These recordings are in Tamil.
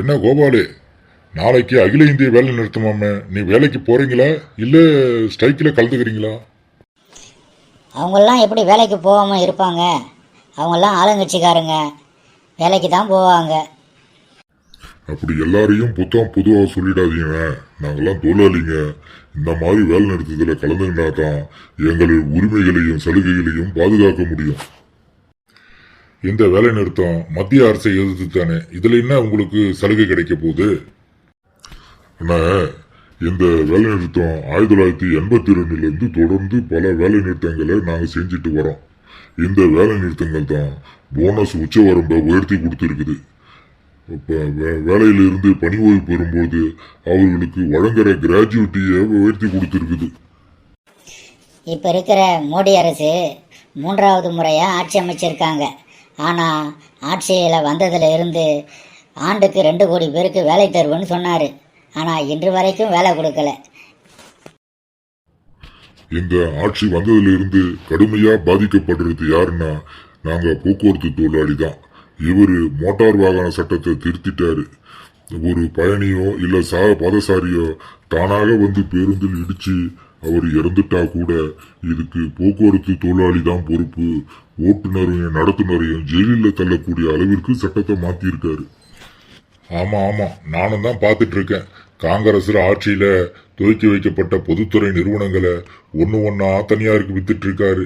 என்ன கோபாலு? நாளைக்கு அகில இந்திய வேலை நிறுத்தமாம. நீ வேலைக்கு போறீங்களா? இல்ல ஸ்ட்ரைக்கில் கலந்துக்கிறீங்களா? அவங்கெல்லாம் எப்படி வேலைக்கு போகாமல் இருப்பாங்க? அவங்கெல்லாம் ஆளுங்கட்சிக்காரங்க. வேலைக்கு தான் போவாங்க. அப்படி எல்லாரையும் புத்தம் பொதுவாக சொல்லிடாதீங்க. நாங்கெல்லாம் தொழிலாளிங்க. இந்த மாதிரி வேலை நிறுத்தத்தில் கலந்துக்கிட்டா தான் எங்கள் உரிமைகளையும் சலுகைகளையும் பாதுகாக்க முடியும். இந்த வேலை நிறுத்தம் மத்திய அரசை எதிர்த்து தானே இதுல என்ன உங்களுக்கு சலுகை கிடைக்க போகுது? அண்ணா இந்த வேலை நிறுத்தம் ஆயிரத்தி தொள்ளாயிரத்தி எண்பத்தி ரெண்டுல இருந்து தொடர்ந்து பல வேலை நிறுத்தங்களை நாங்க செஞ்சுட்டு வரோம். இந்த வேலை நிறுத்தங்கள் தான் போனஸ் உச்சவரம்பை உயர்த்தி கொடுத்துருக்குது. இப்போ வே- வேலையிலிருந்து பணி ஓய்வு பெறும்போது அவர்களுக்கு வழங்குற கிராஜுவிட்டியை உயர்த்தி கொடுத்துருக்குது. இப்போ இருக்கிற மோடி அரசு மூன்றாவது முறையாக ஆட்சி அமைச்சிருக்காங்க. ஆனால் ஆட்சியில் வந்ததுல இருந்து ஆண்டுக்கு ரெண்டு கோடி பேருக்கு வேலை தருவேன்னு சொன்னார். ஆனால் இன்று வரைக்கும் வேலை கொடுக்கல. இந்த ஆட்சி வந்ததிலிருந்து கடுமையாக பாதிக்கப்படுறது யாருன்னா நாங்கள் போக்குவரத்து தொழிலாளி தான். இவர் மோட்டார் வாகன சட்டத்தை திருத்திட்டாரு. ஒரு பயணியோ இல்லை சா பாதசாரியோ தானாக வந்து பேருந்தில் இடித்து அவர் இறந்துட்டா கூட இதுக்கு போக்குவரத்து தொழிலாளி தான் பொறுப்பு. ஓட்டுநரையும் நடத்துனரையும் ஜெயிலில் தள்ளக்கூடிய அளவிற்கு சட்டத்தை மாத்திருக்காரு ஆமா ஆமா நானும் தான் பார்த்துட்டு இருக்கேன் காங்கிரஸில் ஆட்சியில துவக்கி வைக்கப்பட்ட பொதுத்துறை நிறுவனங்களை ஒன்று ஒன்றா தனியாருக்கு வித்துட்டு இருக்காரு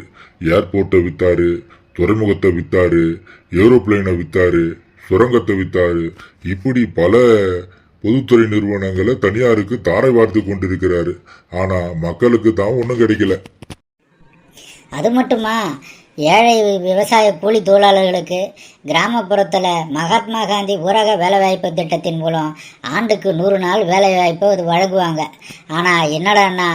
ஏர்போர்ட்டை வித்தாரு துறைமுகத்தை வித்தாரு ஏரோப்ளேனை வித்தாரு சுரங்கத்தை வித்தாரு. இப்படி பல பொதுத்துறை நிறுவனங்களை தனியாருக்கு தாரை வார்த்து கொண்டிருக்கிறாரு. ஆனா மக்களுக்கு தான் ஒன்றும் கிடைக்கல. அது மட்டுமா? ஏழை விவசாய கூலி தொழிலாளர்களுக்கு கிராமப்புறத்தில் மகாத்மா காந்தி ஊரக வேலைவாய்ப்பு திட்டத்தின் மூலம் ஆண்டுக்கு நூறு நாள் வேலைவாய்ப்பை அது வழங்குவாங்க. ஆனால் என்னடான்னா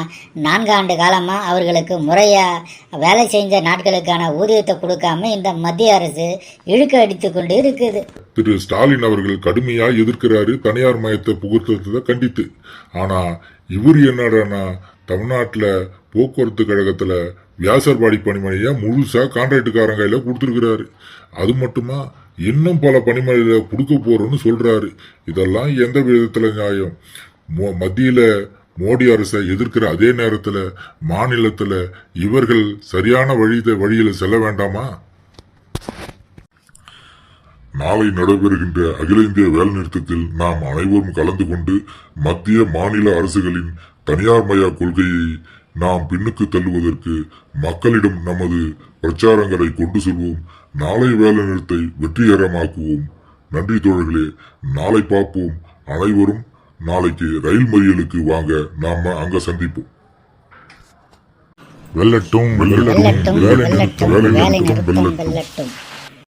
நான்கு ஆண்டு காலமாக அவர்களுக்கு முறையாக வேலை செஞ்ச நாட்களுக்கான ஊதியத்தை கொடுக்காம இந்த மத்திய அரசு இழுக்க அடித்து கொண்டு இருக்குது. திரு ஸ்டாலின் அவர்கள் கடுமையாக எதிர்க்கிறாரு தனியார் மயத்தை புகுத்துறதை கண்டித்து. ஆனா இவர் என்னடான்னா தமிழ்நாட்டில் போக்குவரத்து கழகத்தில் வியாசர்பாடி பணிமனையை முழுசாக கான்ட்ராக்டுக்காரங்க கையில கொடுத்துருக்கிறாரு. அது மட்டுமா இன்னும் பல பணிமனையில் கொடுக்க போறோம்னு சொல்கிறாரு இதெல்லாம் எந்த விதத்தில் நியாயம்? மோ- மத்தியில் மோடி அரசை எதிர்க்கிற அதே நேரத்தில் மாநிலத்தில் இவர்கள் சரியான வழி வழியில் செல்ல வேண்டாமா? நாளை நடைபெறுகின்ற அகில இந்திய வேலைநிறுத்தத்தில் நாம் அனைவரும் கலந்து கொண்டு மத்திய மாநில அரசுகளின் தனியார்மய கொள்கையை நாம் பின்னுக்கு தள்ளுவதற்கு மக்களிடம் நமது பிரச்சாரங்களை கொண்டு செல்வோம். நாளை வேலைநிறுத்தை வெற்றிகரமாக்குவோம். நன்றி தோழர்களே நாளை பார்ப்போம். அனைவரும் நாளைக்கு ரயில் மறியலுக்கு வாங்க நாம அங்க சந்திப்போம். வெல்லட்டும் வெல்லட்டும் வேலை நிறுத்தம் வேலை நிறுத்தம் வெல்லட்டும்